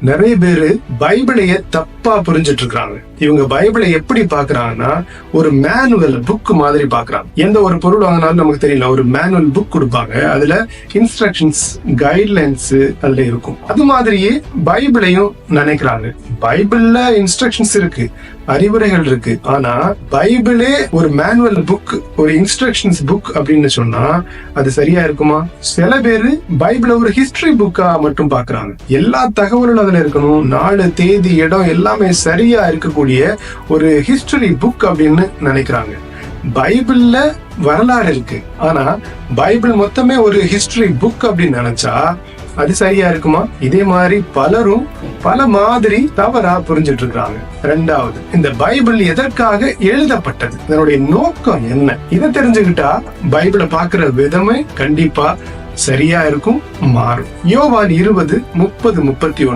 நிறைய பேரு பைபிளைய தப்பா புரிஞ்சிட்டு இருக்காங்க இவங்க பைபிளை எப்படி பாக்குறாங்கன்னா ஒரு மேனுவல் புக் மாதிரி பாக்குறாங்க எந்த ஒரு பொருள் வாங்கினாலும் நமக்கு தெரியல ஒரு மேனுவல் புக் கொடுப்பாங்க. அதுல இன்ஸ்ட்ரக்ஷன்ஸ் கைட்லைன்ஸ் அதுல இருக்கும். அது மாதிரியே பைபிளையும் நினைக்கிறாங்க. பைபிள்ல இன்ஸ்ட்ரக்ஷன்ஸ் இருக்கு அறிவுரைகள் இருக்கு. ஆனா பைபிளே ஒரு மேனுவல் புக் ஒரு இன்ஸ்ட்ரக்ஷன்ஸ் புக் அப்படின்னு சொன்னா அது சரியா இருக்குமா? சில பேரு பைபிள ஒரு ஹிஸ்டரி புக்கா மட்டும் பாக்குறாங்க எல்லா தகவலும் அதுல இருக்கணும். நாலு தேதி இடம் எல்லாமே சரியா இருக்கக்கூடிய ஒரு ஹிஸ்டரி புக் அப்படின்னு நினைக்கிறாங்க. பைபிள்ல வரலாறு இருக்கு. ஆனா பைபிள் மொத்தமே ஒரு ஹிஸ்டரி புக் அப்படின்னு நினைச்சா அது சரியா இருக்குமா? இதே மாதிரி பலரும் பல மாதிரி தவறா புரிஞ்சிட்டு இருக்காங்க ரெண்டாவது இந்த பைபிள் எதற்காக எழுதப்பட்டது? இதனுடைய நோக்கம் என்ன? இதை தெரிஞ்சுக்கிட்டா பைபிளை பாக்குற விதமே கண்டிப்பா சரியா இருக்கும் மாறும். யோவான் இருபது முப்பது முப்பத்தி ஒன்று.